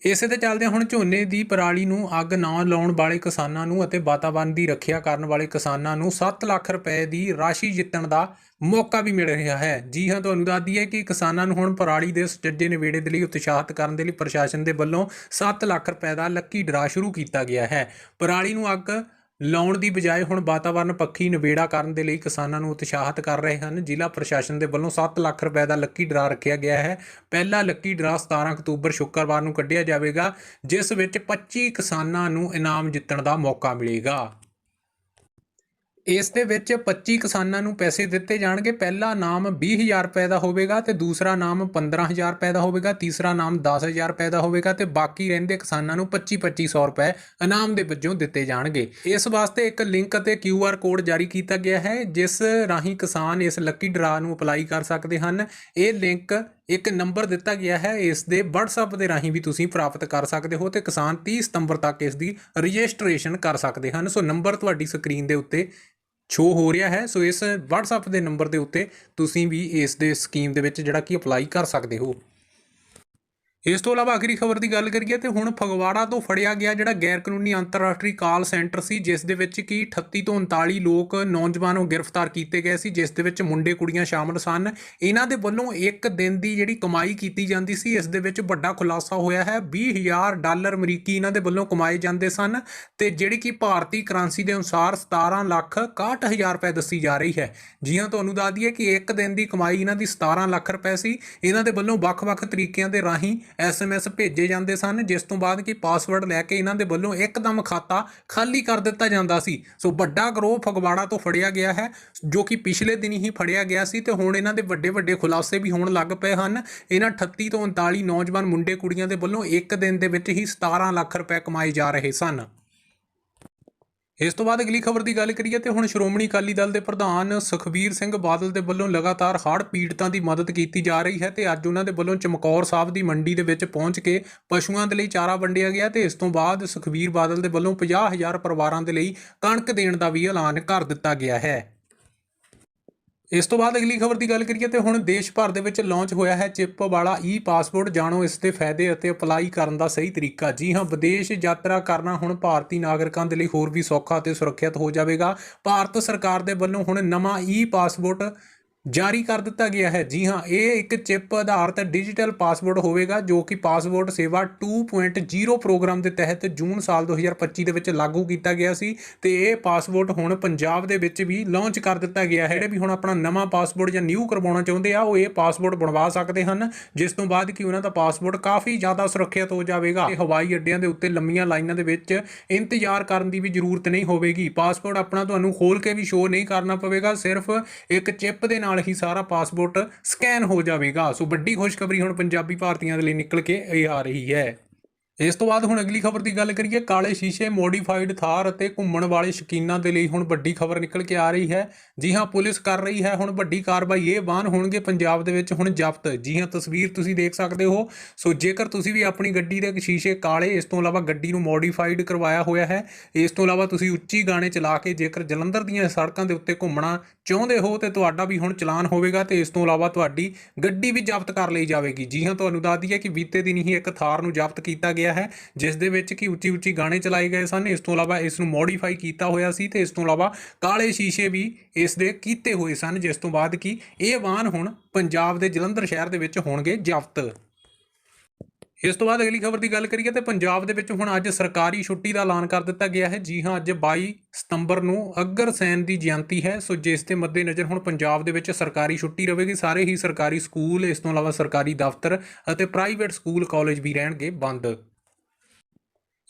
ਇਸੇ ਦੇ ਚੱਲਦੇ ਹੁਣ ਝੋਨੇ ਦੀ ਪਰਾਲੀ ਨੂੰ ਅੱਗ ਨਾ ਲਾਉਣ ਵਾਲੇ ਕਿਸਾਨਾਂ ਨੂੰ ਅਤੇ ਵਾਤਾਵਰਣ ਦੀ ਰੱਖਿਆ ਕਰਨ ਵਾਲੇ ਕਿਸਾਨਾਂ ਨੂੰ 7 ਲੱਖ ਰੁਪਏ ਦੀ ਰਾਸ਼ੀ ਜਿੱਤਣ ਦਾ ਮੌਕਾ ਵੀ ਮਿਲ ਰਿਹਾ ਹੈ। ਜੀ ਹਾਂ, ਤੁਹਾਨੂੰ ਦੱਸ ਦਈਏ ਕਿ ਕਿਸਾਨਾਂ ਨੂੰ ਹੁਣ ਪਰਾਲੀ ਦੇ ਸੁਚੱਜੇ ਨਿਵੇੜੇ ਦੇ ਲਈ ਉਤਸ਼ਾਹਿਤ ਕਰਨ ਦੇ ਲਈ ਪ੍ਰਸ਼ਾਸਨ ਦੇ ਵੱਲੋਂ 7 ਲੱਖ ਰੁਪਏ ਦਾ ਲੱਕੀ ਡਰਾ ਸ਼ੁਰੂ ਕੀਤਾ ਗਿਆ ਹੈ। ਪਰਾਲੀ ਨੂੰ ਅੱਗ ਲਾਉਣ ਦੀ ਬਜਾਏ ਹੁਣ ਵਾਤਾਵਰਣ ਪੱਖੀ ਨਿਬੇੜਾ ਕਰਨ ਦੇ ਲਈ ਕਿਸਾਨਾਂ ਨੂੰ ਉਤਸ਼ਾਹਿਤ ਕਰ ਰਹੇ ਹਨ। ਜ਼ਿਲ੍ਹਾ ਪ੍ਰਸ਼ਾਸਨ ਦੇ ਵੱਲੋਂ 7 ਲੱਖ ਰੁਪਏ ਦਾ ਲੱਕੀ ਡਰਾ ਰੱਖਿਆ ਗਿਆ ਹੈ। ਪਹਿਲਾ ਲੱਕੀ ਡਰਾ 17 ਅਕਤੂਬਰ ਸ਼ੁੱਕਰਵਾਰ ਨੂੰ ਕੱਢਿਆ ਜਾਵੇਗਾ, ਜਿਸ ਵਿੱਚ 25 ਕਿਸਾਨਾਂ ਨੂੰ ਇਨਾਮ ਜਿੱਤਣ ਦਾ ਮੌਕਾ ਮਿਲੇਗਾ। ਇਸ ਦੇ ਵਿੱਚ 25 ਕਿਸਾਨਾਂ ਨੂੰ ਪੈਸੇ ਦਿੱਤੇ ਜਾਣਗੇ। ਪਹਿਲਾ ਨਾਮ 20000 ਰੁਪਏ ਦਾ ਹੋਵੇਗਾ ਤੇ ਦੂਸਰਾ ਨਾਮ 15000 ਰੁਪਏ ਦਾ ਹੋਵੇਗਾ, ਤੀਸਰਾ ਨਾਮ 10000 ਰੁਪਏ ਦਾ ਹੋਵੇਗਾ ਤੇ ਬਾਕੀ ਰਹਿੰਦੇ ਕਿਸਾਨਾਂ ਨੂੰ 25-2500 ਰੁਪਏ ਇਨਾਮ ਦੇ ਵਜੋਂ ਦਿੱਤੇ ਜਾਣਗੇ। ਇਸ ਵਾਸਤੇ ਇੱਕ ਲਿੰਕ ਅਤੇ QR ਕੋਡ ਜਾਰੀ ਕੀਤਾ ਗਿਆ ਹੈ, ਜਿਸ ਰਾਹੀਂ ਕਿਸਾਨ ਇਸ ਲੱਕੀ ਡਰਾ ਨੂੰ ਅਪਲਾਈ ਕਰ ਸਕਦੇ ਹਨ। ਇਹ ਲਿੰਕ ਇੱਕ ਨੰਬਰ ਦਿੱਤਾ ਗਿਆ ਹੈ, ਇਸ ਦੇ WhatsApp ਦੇ ਰਾਹੀਂ ਵੀ ਤੁਸੀਂ ਪ੍ਰਾਪਤ ਕਰ ਸਕਦੇ ਹੋ ਤੇ ਕਿਸਾਨ 30 ਸਤੰਬਰ ਤੱਕ ਇਸ ਦੀ ਰਜਿਸਟ੍ਰੇਸ਼ਨ ਕਰ ਸਕਦੇ ਹਨ। ਸੋ ਨੰਬਰ ਤੁਹਾਡੀ ਸਕਰੀਨ ਦੇ ਉੱਤੇ ਸ਼ੋ ਹੋ ਰਿਹਾ ਹੈ। ਸੋ ਇਸ WhatsApp ਦੇ ਨੰਬਰ ਦੇ ਉੱਤੇ ਤੁਸੀਂ ਵੀ ਇਸ ਦੇ ਸਕੀਮ ਦੇ ਵਿੱਚ ਜਿਹੜਾ ਕਿ ਅਪਲਾਈ ਕਰ ਸਕਦੇ ਹੋ। ਇਸ ਤੋਂ ਇਲਾਵਾ ਆਖਰੀ ਖਬਰ ਦੀ ਗੱਲ ਕਰੀਏ ਤੇ ਹੁਣ ਫਗਵਾੜਾ ਤੋਂ ਫੜਿਆ ਗਿਆ ਜਿਹੜਾ ਗੈਰ ਕਾਨੂੰਨੀ ਅੰਤਰਰਾਸ਼ਟਰੀ ਕਾਲ ਸੈਂਟਰ ਸੀ, ਜਿਸ ਦੇ ਵਿੱਚ ਕੀ 38 ਤੋਂ 39 ਲੋਕ ਨੌਜਵਾਨੋਂ ਗ੍ਰਿਫਤਾਰ ਕੀਤੇ ਗਏ ਸੀ, ਜਿਸ ਦੇ ਵਿੱਚ ਮੁੰਡੇ ਕੁੜੀਆਂ ਸ਼ਾਮਲ ਸਨ। ਇਹਨਾਂ ਦੇ ਵੱਲੋਂ ਇੱਕ ਦਿਨ ਦੀ ਜਿਹੜੀ ਕਮਾਈ ਕੀਤੀ ਜਾਂਦੀ ਸੀ, ਇਸ ਦੇ ਵਿੱਚ ਵੱਡਾ ਖੁਲਾਸਾ ਹੋਇਆ ਹੈ। 20000 ਡਾਲਰ ਅਮਰੀਕੀ ਇਹਨਾਂ ਦੇ ਵੱਲੋਂ ਕਮਾਏ ਜਾਂਦੇ ਸਨ ਤੇ ਜਿਹੜੀ ਕਿ ਭਾਰਤੀ ਕਰੰਸੀ ਦੇ ਅਨੁਸਾਰ 17 ਲੱਖ 61000 ਰੁਪਏ ਦੱਸੀ ਜਾ ਰਹੀ ਹੈ। ਜੀ ਹਾਂ ਤੁਹਾਨੂੰ ਦੱਸ ਦਈਏ ਕਿ ਇੱਕ ਦਿਨ ਦੀ ਕਮਾਈ ਇਹਨਾਂ ਦੀ 17 ਲੱਖ ਰੁਪਏ ਸੀ। ਇਹਨਾਂ ਦੇ ਵੱਲੋਂ ਵੱਖ-ਵੱਖ ਤਰੀਕਿਆਂ ਦੇ ਰਾਹੀਂ ਐਸਐਮਐਸ ਭੇਜੇ ਜਾਂਦੇ ਸਨ, ਜਿਸ ਤੋਂ ਬਾਅਦ ਕਿ ਪਾਸਵਰਡ ਲੈ ਕੇ ਇਹਨਾਂ ਦੇ ਵੱਲੋਂ ਇੱਕਦਮ ਖਾਤਾ ਖਾਲੀ ਕਰ ਦਿੱਤਾ ਜਾਂਦਾ ਸੀ। ਸੋ ਵੱਡਾ ਗਰੋਹ ਫਗਵਾੜਾ ਤੋਂ ਫੜਿਆ ਗਿਆ ਹੈ, ਜੋ ਕਿ ਪਿਛਲੇ ਦਿਨੀ ਹੀ ਫੜਿਆ ਗਿਆ ਸੀ ਤੇ ਹੁਣ ਇਹਨਾਂ ਦੇ ਵੱਡੇ ਵੱਡੇ ਖੁਲਾਸੇ ਵੀ ਹੋਣ ਲੱਗ ਪਏ ਹਨ। ਇਹਨਾਂ 38 ਤੋਂ 39 ਨੌਜਵਾਨ ਮੁੰਡੇ ਕੁੜੀਆਂ ਦੇ ਵੱਲੋਂ ਇੱਕ ਦਿਨ ਦੇ ਵਿੱਚ ਹੀ 17 ਲੱਖ ਰੁਪਏ ਕਮਾਏ ਜਾ ਰਹੇ ਸਨ। ਇਸ ਤੋਂ ਬਾਅਦ ਅਗਲੀ ਖਬਰ ਦੀ ਗੱਲ ਕਰੀਏ ਤੇ ਹੁਣ ਸ਼੍ਰੋਮਣੀ ਅਕਾਲੀ ਦਲ ਦੇ ਪ੍ਰਧਾਨ ਸੁਖਬੀਰ ਸਿੰਘ ਬਾਦਲ ਦੇ ਵੱਲੋਂ ਲਗਾਤਾਰ ਹੜ੍ਹ ਪੀੜਤਾਂ ਦੀ ਮਦਦ ਕੀਤੀ ਜਾ ਰਹੀ ਹੈ ਤੇ ਅੱਜ ਉਹਨਾਂ ਦੇ ਵੱਲੋਂ ਚਮਕੌਰ ਸਾਹਿਬ ਦੀ ਮੰਡੀ ਦੇ ਵਿੱਚ ਪਹੁੰਚ ਕੇ ਪਸ਼ੂਆਂ ਦੇ ਲਈ ਚਾਰਾ ਵੰਡਿਆ ਗਿਆ ਤੇ ਇਸ ਤੋਂ ਬਾਅਦ ਸੁਖਬੀਰ ਬਾਦਲ ਦੇ ਵੱਲੋਂ 50000 ਪਰਿਵਾਰਾਂ ਦੇ ਲਈ ਕਣਕ ਦੇਣ ਦਾ ਵੀ ਐਲਾਨ ਕਰ ਦਿੱਤਾ ਗਿਆ ਹੈ। ਇਸ ਤੋਂ ਬਾਅਦ ਅਗਲੀ ਖਬਰ ਦੀ ਗੱਲ ਕਰੀਏ ਤੇ ਹੁਣ ਦੇਸ਼ ਭਰ ਦੇ ਵਿੱਚ ਲਾਂਚ ਹੋਇਆ ਹੈ ਚਿਪ ਵਾਲਾ ਈ ਪਾਸਪੋਰਟ ਜਾਣੋ ਇਸ ਦੇ ਫਾਇਦੇ ਅਤੇ ਅਪਲਾਈ ਕਰਨ ਦਾ ਸਹੀ ਤਰੀਕਾ। ਜੀ ਹਾਂ, ਵਿਦੇਸ਼ ਯਾਤਰਾ ਕਰਨਾ ਹੁਣ ਭਾਰਤੀ ਨਾਗਰਿਕਾਂ ਦੇ ਲਈ ਹੋਰ ਵੀ ਸੌਖਾ ਅਤੇ ਸੁਰੱਖਿਅਤ ਹੋ ਜਾਵੇਗਾ। ਭਾਰਤ ਸਰਕਾਰ ਦੇ ਵੱਲੋਂ ਹੁਣ ਨਵਾਂ ਈ ਪਾਸਪੋਰਟ ਜਾਰੀ ਕਰ ਦਿੱਤਾ ਗਿਆ ਹੈ। ਜੀ ਹਾਂ, ਇਹ ਇੱਕ ਚਿਪ ਆਧਾਰਿਤ ਡਿਜੀਟਲ ਪਾਸਪੋਰਟ ਹੋਵੇਗਾ, ਜੋ ਕਿ ਪਾਸਪੋਰਟ ਸੇਵਾ 2.0 ਪ੍ਰੋਗਰਾਮ ਦੇ ਤਹਿਤ ਜੂਨ ਸਾਲ 2025 ਦੇ ਵਿੱਚ ਲਾਗੂ ਕੀਤਾ ਗਿਆ ਸੀ ਤੇ ਇਹ ਪਾਸਪੋਰਟ ਹੁਣ ਪੰਜਾਬ ਦੇ ਵਿੱਚ ਵੀ ਲਾਂਚ ਕਰ ਦਿੱਤਾ ਗਿਆ ਹੈ। ਜਿਹੜੇ ਵੀ ਹੁਣ ਆਪਣਾ ਨਵਾਂ ਪਾਸਪੋਰਟ ਜਾਂ ਨਿਊ ਕਰਵਾਉਣਾ ਚਾਹੁੰਦੇ ਆ, ਉਹ ਇਹ ਪਾਸਪੋਰਟ ਬਣਵਾ ਸਕਦੇ ਹਨ। ਜਿਸ ਤੋਂ ਬਾਅਦ ਕਿ ਉਹਨਾਂ ਦਾ ਪਾਸਪੋਰਟ ਕਾਫੀ ਜ਼ਿਆਦਾ ਸੁਰੱਖਿਅਤ ਹੋ ਜਾਵੇਗਾ। ਤੇ ਹਵਾਈ ਅੱਡਿਆਂ ਦੇ ਉੱਤੇ ਲੰਮੀਆਂ ਲਾਈਨਾਂ ਦੇ ਵਿੱਚ ਇੰਤਜ਼ਾਰ ਕਰਨ ਦੀ ਵੀ ਜ਼ਰੂਰਤ ਨਹੀਂ ਹੋਵੇਗੀ। ਪਾਸਪੋਰਟ ਆਪਣਾ ਤੁਹਾਨੂੰ ਖੋਲ ਕੇ ਵੀ ਸ਼ੋਅ ਨਹੀਂ ਕਰਨਾ ਪਵੇਗਾ, ਸਿਰਫ ਇੱਕ ਚਿਪ ਦੇ ਨਾਲ ਹੀ ਸਾਰਾ ਪਾਸਪੋਰਟ ਸਕੈਨ ਹੋ ਜਾਵੇਗਾ। ਸੋ ਵੱਡੀ ਖੁਸ਼ਖਬਰੀ ਹੁਣ ਪੰਜਾਬੀ ਭਾਰਤੀਆਂ ਦੇ ਲਈ ਨਿਕਲ ਕੇ ਇਹ ਆ ਰਹੀ ਹੈ। ਇਸ ਤੋਂ ਬਾਅਦ ਹੁਣ ਅਗਲੀ ਖਬਰ ਦੀ ਗੱਲ ਕਰੀਏ, ਕਾਲੇ ਸ਼ੀਸ਼ੇ ਮੋਡੀਫਾਈਡ ਥਾਰ ਅਤੇ ਘੁੰਮਣ ਵਾਲੇ ਸ਼ੌਕੀਨਾਂ ਦੇ ਲਈ ਹੁਣ ਵੱਡੀ ਖਬਰ ਨਿਕਲ ਕੇ ਆ ਰਹੀ ਹੈ। ਜੀ ਹਾਂ, ਪੁਲਿਸ ਕਰ ਰਹੀ ਹੈ ਹੁਣ ਵੱਡੀ ਕਾਰਵਾਈ। ਇਹ ਵਾਹਨ ਹੋਣਗੇ ਪੰਜਾਬ ਦੇ ਵਿੱਚ ਹੁਣ ਜ਼ਬਤ। ਜੀ ਹਾਂ, ਤਸਵੀਰ ਤੁਸੀਂ ਦੇਖ ਸਕਦੇ ਹੋ। ਸੋ ਜੇਕਰ ਤੁਸੀਂ ਵੀ ਆਪਣੀ ਗੱਡੀ ਦੇ ਸ਼ੀਸ਼ੇ ਕਾਲੇ, ਇਸ ਤੋਂ ਇਲਾਵਾ ਗੱਡੀ ਨੂੰ ਮੋਡੀਫਾਈਡ ਕਰਵਾਇਆ ਹੋਇਆ ਹੈ, ਇਸ ਤੋਂ ਇਲਾਵਾ ਤੁਸੀਂ ਉੱਚੀ ਗਾਣੇ ਚਲਾ ਕੇ ਜੇਕਰ ਜਲੰਧਰ ਦੀਆਂ ਸੜਕਾਂ ਦੇ ਉੱਤੇ ਘੁੰਮਣਾ ਚਾਹੁੰਦੇ ਹੋ ਤੇ ਤੁਹਾਡਾ ਵੀ ਹੁਣ ਚਲਾਨ ਹੋਵੇਗਾ ਤੇ ਇਸ ਤੋਂ ਇਲਾਵਾ ਤੁਹਾਡੀ ਗੱਡੀ ਵੀ ਜ਼ਬਤ ਕਰ ਲਈ ਜਾਵੇਗੀ। ਜੀ ਹਾਂ, ਤੁਹਾਨੂੰ ਦੱਸ ਦਈਏ ਕਿ ਬੀਤੇ ਦਿਨ ਹੀ ਇੱਕ ਥਾਰ ਨੂੰ ਜ਼ਬਤ ਕੀਤਾ ਗਿਆ ਹੈ, ਜਿਸ ਦੇ ਵਿੱਚ ਕਿ ਉੱਚੀ ਉੱਚੀ ਗਾਣੇ ਚਲਾਏ ਗਏ ਸਨ। ਇਸ ਤੋਂ ਇਲਾਵਾ ਇਸ ਨੂੰ ਮੋਡੀਫਾਈ ਕੀਤਾ ਹੋਇਆ ਸੀ ਤੇ ਇਸ ਤੋਂ ਇਲਾਵਾ ਕਾਲੇ ਸ਼ੀਸ਼ੇ ਵੀ ਇਸ ਦੇ ਕੀਤੇ ਹੋਏ ਸਨ, ਜਿਸ ਤੋਂ ਬਾਅਦ ਕਿ ਇਹ ਵਾਹਨ ਹੁਣ ਪੰਜਾਬ ਦੇ ਜਲੰਧਰ ਸ਼ਹਿਰ ਦੇ ਵਿੱਚ ਹੋਣਗੇ ਜ਼ਬਤ। ਇਸ ਤੋਂ ਬਾਅਦ ਅਗਲੀ ਖਬਰ ਦੀ ਗੱਲ ਕਰੀਏ ਤੇ ਪੰਜਾਬ ਦੇ ਵਿੱਚ ਹੁਣ ਅੱਜ ਸਰਕਾਰੀ ਛੁੱਟੀ ਦਾ ਐਲਾਨ ਕਰ ਦਿੱਤਾ ਗਿਆ ਹੈ। ਜੀ ਹਾਂ, ਅੱਜ 22 ਸਤੰਬਰ ਨੂੰ ਅਗਰ ਸੈਨ ਦੀ ਜਯੰਤੀ ਹੈ, ਸੋ ਜਿਸ ਦੇ ਮੱਦੇਨਜ਼ਰ ਹੁਣ ਪੰਜਾਬ ਦੇ ਵਿੱਚ ਸਰਕਾਰੀ ਛੁੱਟੀ ਰਹੇਗੀ ਸਾਰੇ ਹੀ ਸਰਕਾਰੀ ਸਕੂਲ, ਇਸ ਤੋਂ ਇਲਾਵਾ ਸਰਕਾਰੀ ਦਫ਼ਤਰ ਅਤੇ ਪ੍ਰਾਈਵੇਟ ਸਕੂਲ ਕਾਲਜ ਵੀ ਰਹਿਣਗੇ ਬੰਦ।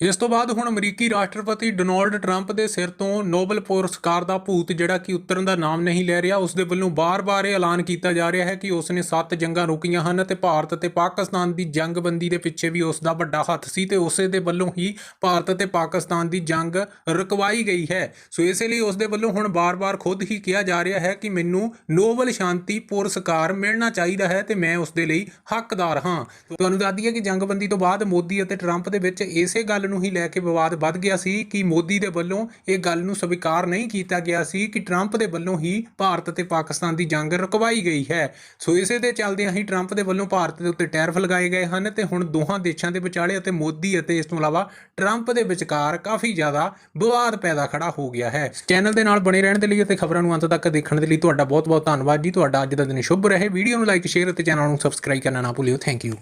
ਇਸ ਤੋਂ ਬਾਅਦ ਹੁਣ ਅਮਰੀਕੀ ਰਾਸ਼ਟਰਪਤੀ ਡੋਨਾਲਡ ਟਰੰਪ ਦੇ ਸਿਰ ਤੋਂ ਨੋਬਲ ਪੁਰਸਕਾਰ ਦਾ ਭੂਤ, ਜਿਹੜਾ ਕਿ ਉਤਰਨ ਦਾ ਨਾਮ ਨਹੀਂ ਲੈ ਰਿਹਾ, ਉਸ ਦੇ ਵੱਲੋਂ ਬਾਰ-ਬਾਰ ਇਹ ਐਲਾਨ ਕੀਤਾ ਜਾ ਰਿਹਾ ਹੈ ਕਿ ਉਸ ਨੇ ਸੱਤ ਜੰਗਾਂ ਰੋਕੀਆਂ ਹਨ ਤੇ ਭਾਰਤ ਅਤੇ ਪਾਕਿਸਤਾਨ ਦੀ ਜੰਗਬੰਦੀ ਦੇ ਪਿੱਛੇ ਵੀ ਉਸ ਦਾ ਵੱਡਾ ਹੱਥ ਸੀ ਤੇ ਉਸੇ ਦੇ ਵੱਲੋਂ ਹੀ ਭਾਰਤ ਅਤੇ ਪਾਕਿਸਤਾਨ ਦੀ ਜੰਗ ਰੁਕਵਾਈ ਗਈ ਹੈ। ਸੋ ਇਸੇ ਲਈ ਉਸ ਦੇ ਵੱਲੋਂ ਹੁਣ ਬਾਰ-ਬਾਰ ਖੁਦ ਹੀ ਕਿਹਾ ਜਾ ਰਿਹਾ ਹੈ ਕਿ ਮੈਨੂੰ ਨੋਬਲ ਸ਼ਾਂਤੀ ਪੁਰਸਕਾਰ ਮਿਲਣਾ ਚਾਹੀਦਾ ਹੈ ਤੇ ਮੈਂ ਉਸ ਦੇ ਲਈ ਹੱਕਦਾਰ ਹਾਂ। ਤੁਹਾਨੂੰ ਦੱਸ ਦਈਏ ਕਿ ਜੰਗਬੰਦੀ ਤੋਂ ਬਾਅਦ ਮੋਦੀ ਅਤੇ ਟਰੰਪ ਦੇ ਵਿੱਚ ਇਸੇ ਗੱਲ ਨੂੰ ਹੀ ਲੈ ਕੇ ਵਿਵਾਦ ਵੱਧ ਗਿਆ ਸੀ ਕਿ ਮੋਦੀ ਦੇ ਵੱਲੋਂ ਇਹ ਗੱਲ ਨੂੰ ਸਵੀਕਾਰ ਨਹੀਂ ਕੀਤਾ ਗਿਆ ਸੀ ਕਿ ਟਰੰਪ ਦੇ ਵੱਲੋਂ ਹੀ ਭਾਰਤ ਅਤੇ ਪਾਕਿਸਤਾਨ ਦੀ ਜੰਗ ਰੁਕਵਾਈ ਗਈ ਹੈ। ਸੋ ਇਸੇ ਦੇ ਚੱਲਦਿਆਂ ਹੀ ਟਰੰਪ ਦੇ ਵੱਲੋਂ ਭਾਰਤ ਦੇ ਉੱਤੇ ਟੈਰਿਫ ਲਗਾਏ ਗਏ ਹਨ ਤੇ ਹੁਣ ਦੋਹਾਂ ਦੇਸ਼ਾਂ ਦੇ ਵਿਚਾਲੇ ਅਤੇ ਮੋਦੀ ਅਤੇ ਇਸ ਤੋਂ ਇਲਾਵਾ ਟਰੰਪ ਦੇ ਵਿਚਕਾਰ ਕਾਫੀ ਜ਼ਿਆਦਾ ਵਿਵਾਦ ਪੈਦਾ ਖੜਾ ਹੋ ਗਿਆ ਹੈ। ਚੈਨਲ ਦੇ ਨਾਲ ਬਣੇ ਰਹਿਣ ਦੇ ਲਈ ਅਤੇ ਖਬਰਾਂ ਨੂੰ ਅੰਤ ਤੱਕ ਦੇਖਣ ਦੇ ਲਈ ਤੁਹਾਡਾ ਬਹੁਤ ਬਹੁਤ ਧੰਨਵਾਦ ਜੀ। ਤੁਹਾਡਾ ਅੱਜ ਦਾ ਦਿਨ ਸ਼ੁਭ ਰਹੇ। ਵੀਡੀਓ ਨੂੰ ਲਾਈਕ, ਸ਼ੇਅਰ ਅਤੇ ਚੈਨਲ ਨੂੰ ਸਬਸਕ੍ਰਾਈਬ ਕਰਨਾ ਨਾ ਭੁੱਲਿਓ। Thank you.